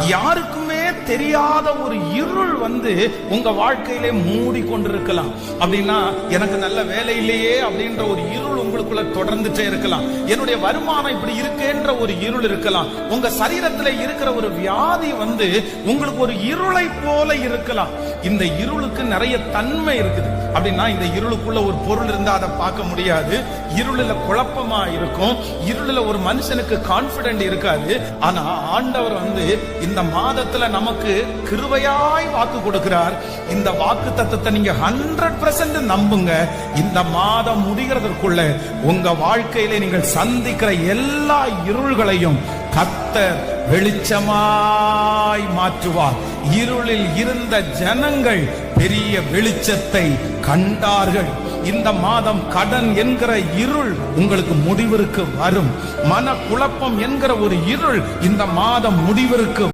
யாருக்குமே தெரியாத ஒரு இருள் வந்து உங்க வாழ்க்கையிலே மூடி கொண்டிருக்கலாம் அப்படின்னா எனக்கு நல்ல வேலை இல்லையே அப்படின்ற ஒரு இருள் உங்களுக்குள்ள தொடர்ந்துட்டே இருக்கலாம். என்னுடைய வருமானம் இப்படி இருக்கேன்ற ஒரு இருள் இருக்கலாம். உங்க சரீரத்துல இருக்கிற ஒரு வியாதி வந்து உங்களுக்கு ஒரு இருளை போல இருக்கலாம். இந்த இருளுக்கு நிறைய தன்மை இருக்குது. அப்படின்னா இந்த இருளுக்குள்ள ஒரு பொருள் இருந்தா அதை பார்க்க முடியாது. இருளில் குழப்பமா இருக்கும். இருளில் ஒரு மனுஷனுக்கு கான்பிடென்ட் இருக்காது. ஆனா ஆண்டவர் வந்து இந்த மாதத்துல நமக்கு கிருவையாய் வாக்கு கொடுக்கிறார். இந்த வாக்கு தத்துவத்தை நீங்க ஹண்ட்ரட் நம்புங்க. இந்த மாதம் முடிகிறதற்குள்ள உங்க வாழ்க்கையில நீங்கள் சந்திக்கிற எல்லா இருள்களையும் கத்தர் வெளிச்சமாய் மாற்றுவார். இருளில் இருந்த ஜனங்கள் பெரிய வெளிச்சத்தை கண்டார்கள். இந்த மாதம் கடன் என்கிற இருள் உங்களுக்கு முடிவிற்கு வரும். மன குழப்பம் என்கிற ஒரு இருள் இந்த மாதம் முடிவிற்கு